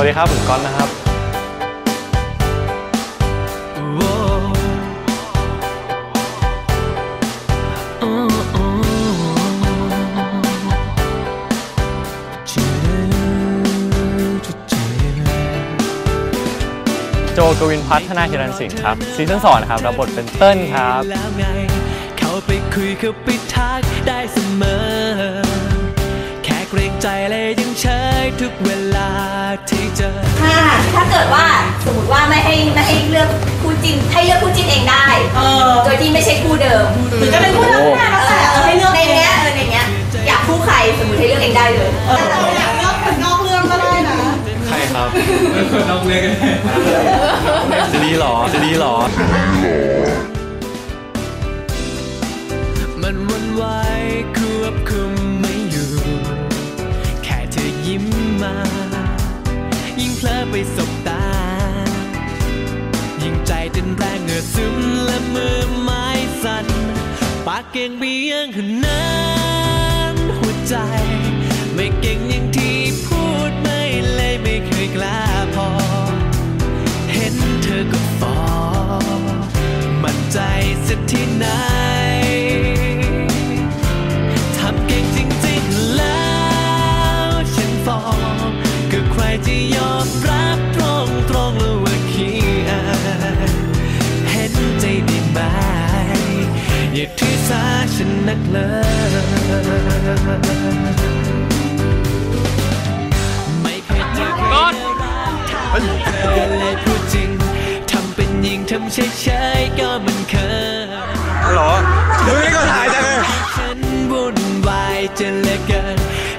วัสดีครับ ผมก๊อตนะครับ โจกวินพัฒนาฮิรันสิงห์ครับ ซีซั่นสองนะครับรับบทเป็นเติ้ลครับ แล้วไง เขาไปคุยเขาไปทักได้เสมอ ใจเลยยังเฉยทุกเวลาที่เจอถ้าถ้าเกิดว่าสมมติว่าไม่ให้ไม่ให้เลือกคู่จิ้นให้เลือกคู่จิ้นเองได้เออโดยที่ไม่ใช่คู่เดิมหรือจะเป็นคู่เดิมก็ได้แล้วแต่เออให้เลือกในเองเนี้ยเออในเนี้ยอยากคู่ใครสมมติให้เลือกเองได้เลยแต่เราอยากเลือกคนนอกเรื่องก็ได้นะใครครับน้องเล็กจะดีหรอจะดีหรอมันวันไหวควบคุม เพลอไปสบตา ยิ่งใจเต้นแรงเหงื่อซึมและมือไม้สั่น ปากเก่งเบี้ยงขนาดหัวใจ ไม่เก่งอย่างที่พูดไม่เลยไม่เคยกล้าพอ เห็นเธอก็ฟอมั่นใจสักที่ไหนทำเก่งจริงๆแล้วฉันฟอก็ใครจะยอ ไม่เคยเจอใครน่ารักเธอเลยพูดจริงทำเป็นยิงทำเฉยๆก็มันเคยฮัลโหลมึงนี่ก็ถ่ายจังเลยฉันวุ่นวายจนเหลือเกิน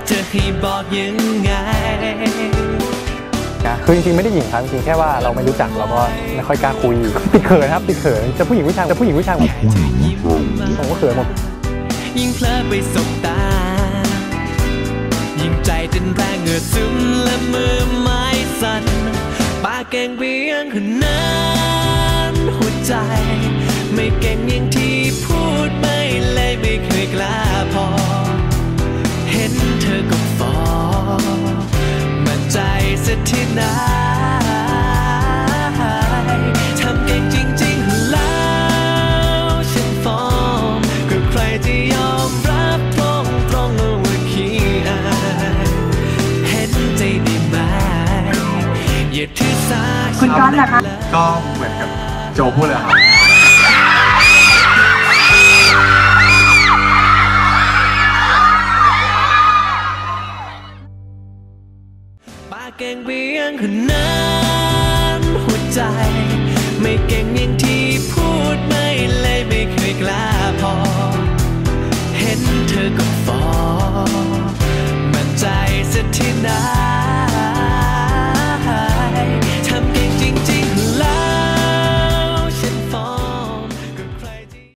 จะให้บอกยังไงนะคือจริงๆไม่ได้หญิงครับจริงๆแค่ว่าเราไม่รู้จักเราก็ไม่ค่อยกล้าคุยติดเขินครับติดเขินจะผู้หญิงผู้ชายจะผู้หญิงผู้ชายผมก็เขินหมด ยิ่งเพลอไปสบตา ยิ่งใจเต้นแรงเหงื่อซึมและมือไม้สั่นปากเก่งเบี้ยงขนาดหัวใจ ไม่เก่งอย่างที่พูดไม่เลยไม่เคยกล้าพอ เห็นเธอก็ฟอมันใจสักที่ไหน คุก๊อตล่ะคะก็เหมือนกับโจพูดเลยครับปากเก่งเบียงขนาดหัวใจ ไม่เก่งอย่างที่พูดไม่เลยไม่เคยกล้าพอ เห็นเธอก็ฟอมันใจสักที่ไหน